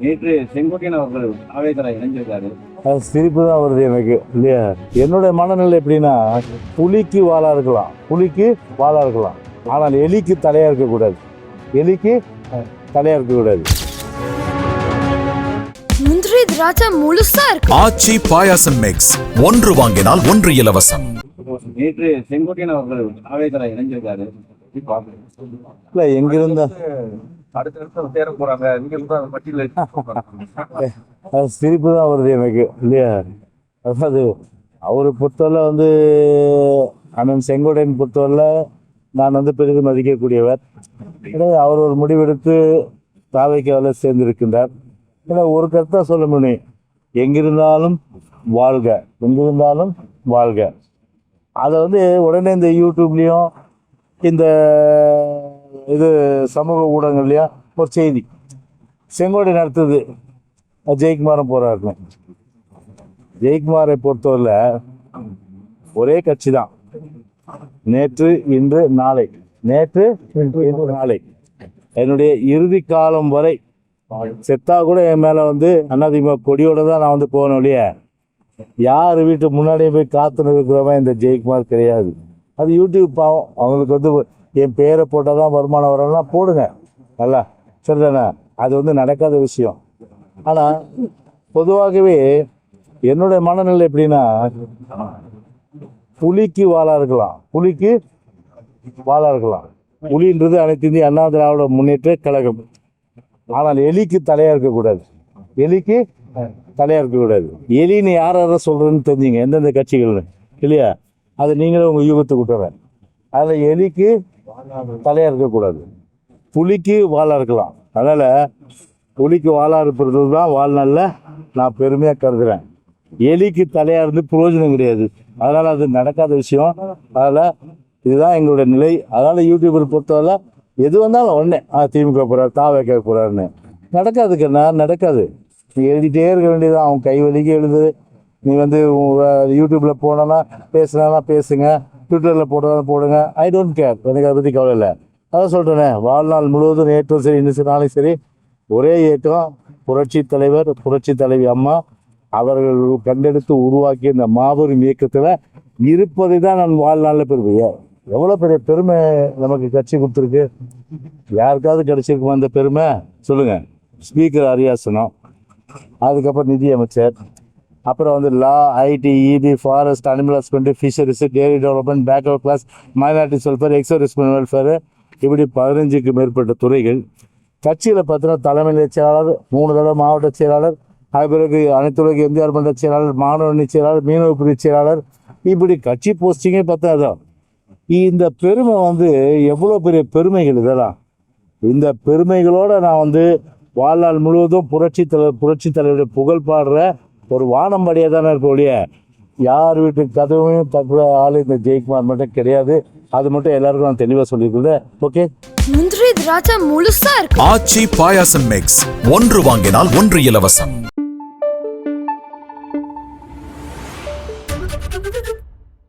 நேற்று செங்கோட்டையன் அவர்கள் ஆவேதரா இணைஞ்சிருக்காரு அது சிரிப்பு தான் வருது எனக்கு இல்லையா? என்னுடைய மனநிலை எப்படின்னா புலிக்கு வாழா இருக்கலாம் புலிக்கு வாழா இருக்கலாம். ஆனால் எலிக்கு தலையா இருக்கக்கூடாது. எலிக்கு அஹ், தலையா இருக்கக்கூடாது. முந்திரி திராட்சை முழுசா இருக்கு. ஆச்சி பாயாசம் மிக்ஸ் ஒன்று வாங்கினால் ஒன்று இலவசம். நேற்று செங்கோட்டையன் அவர்கள் ஆவேதரா இணைஞ்சிருக்காரு இல்லை எங்கிருந்தா அடுத்தடுத்து போறாங்க. நீங்க கூட பட்டியல சிரிப்பு தான் வருது எனக்கு இல்லையா? அதாவது அவரை பொறுத்தவரை வந்து அண்ணன் செங்கோட்டையன் பொறுத்தவரை நான் வந்து பெரிதும் மதிக்கக்கூடியவர். அவர் ஒரு முடிவெடுத்து தாவைக்காவில் சேர்ந்திருக்கின்றார். ஏன்னா ஒரு கருத்தாக சொல்ல முடியும் எங்கிருந்தாலும் வாழ்க எங்கிருந்தாலும் வாழ்க. அதை வந்து உடனே இந்த யூடியூப்லேயும் இந்த இது சமூக ஊடகங்கள்லையா? ஒரு செய்தி. செங்கோடி நடத்துது. ஜெயக்குமாரும் போறாருன்னு. ஜெயக்குமாரை பொறுத்தவரையில் ஒரே கட்சி தான் நேற்று இன்று நாளை. நேற்று இன்று நாளை. என்னுடைய இறுதி காலம் வரை செத்தா கூட என் மேலே வந்து அண்ணாதிமுக கொடியோட தான் நான் வந்து போகணும் இல்லையா யார் வீட்டு முன்னாடியே போய் காத்துன்னு இருக்கிறவன் இந்த ஜெயக்குமார் கிடையாது. அது யூடியூப் பாவம். அவங்களுக்கு வந்து என் பேரை போட்டால் தான் வருமானம் வரும்னா போடுங்க. நல்லா சரிதானே? அது வந்து நடக்காத விஷயம். ஆனால் பொதுவாகவே என்னுடைய மனநிலை எப்படின்னா புலிக்கு வாழா இருக்கலாம். புலிக்கு வாழா இருக்கலாம். புலின்றது அனைத்து இந்திய அண்ணா திராவிட முன்னேற்ற கழகம். ஆனால் எலிக்கு தலையா இருக்கக்கூடாது. எலிக்கு தலையா இருக்கக்கூடாது. எலின்னு யார் யாரை சொல்றேன்னு தெரிஞ்சுங்க. எந்தெந்த கட்சிகள்னு. இல்லையா? அது நீங்களே உங்க யூகத்துக்கு விட்டுறேன் அதில் எலிக்கு தலையா இருக்கக்கூடாது. புலிக்கு வாழா இருக்கலாம். அதனால புலிக்கு வாழா இருப்பது தான் வாழ்நாளில் நான் பெருமையாக கருதுறேன். எலிக்கு தலையா இருந்து பிரயோஜனம் கிடையாது. அதனால அது நடக்காத விஷயம். அதனால் இதுதான் எங்களுடைய நிலை. அதனால யூடியூபர் பொறுத்தவரை எது வந்தாலும் உடனே ஆ திமுக போகிறார் தாவே கேட்க போகிறாருன்னு நடக்காதுக்கு கண்ணா நடக்காது. நீ எழுதிட்டே இருக்க வேண்டியதுதான். அவன் கை வலிக்கு எழுது. நீ வந்து உன் போனோன்னா பேசுனா பேசுங்க. ட்விட்டரில் போடுறதா போடுங்க. ஐ டோன்ட் கேர் எனக்கு அதை பற்றி கவலை இல்லை. அதான் சொல்கிறேனே வாழ்நாள் முழுவதும் நேற்றும் சரி இன்னும் சரி சரி ஒரே இயக்கம் புரட்சி தலைவர் புரட்சி தலைவி அம்மா அவர்கள் கண்டெடுத்து உருவாக்கிய இந்த மாபெரும் இயக்கத்தில் இருப்பதை தான் நான் வாழ்நாளில் பெருமையா எவ்வளோ பெரிய பெருமை நமக்கு கட்சி கொடுத்துருக்கு. யாருக்காவது கிடைச்சிருக்குமா அந்த பெருமை? சொல்லுங்கள் ஸ்பீக்கர் அரியாசனம். அதுக்கப்புறம் நிதி அமைச்சர். அப்புறம் வந்து law I T E B forest animal husbandry fisheries dairy development backward class minorities welfare excise welfare இப்படி பதினஞ்சுக்கு மேற்பட்ட துறைகள். கட்சியில் பார்த்தீங்கன்னா தலைமை செயலாளர் மூணு தடவை மாவட்ட செயலாளர் அது பிறகு அனைத்து உலக எம்ஜிஆர் மன்ற செயலாளர் மாணவணி செயலாளர் மீனவ பிரிவு செயலாளர். இப்படி கட்சி போஸ்டிங்கே பார்த்தா அதான். இந்த பெருமை வந்து எவ்வளோ பெரிய பெருமைகள் இதெல்லாம். இந்த பெருமைகளோட நான் வந்து வாழ்நாள் முழுவதும் புரட்சி தலைவர் புரட்சி தலைவருடைய புகழ் பாடுற ஒரு வானம்படியாக தானே இருக்க ஒழிய. யார் வீட்டு கதவையும் தக்குற ஆள் இந்த ஜெயக்குமார் மட்டும் கிடையாது. அது மட்டும் எல்லாருக்கும் நான் தெளிவாக சொல்லியிருக்கிறேன். ஓகே? முந்திரி திராட்சை முழுசா இருக்கு. ஆச்சி பாயாசம் மிக்ஸ் ஒன்று வாங்கினால் ஒன்று இலவசம்.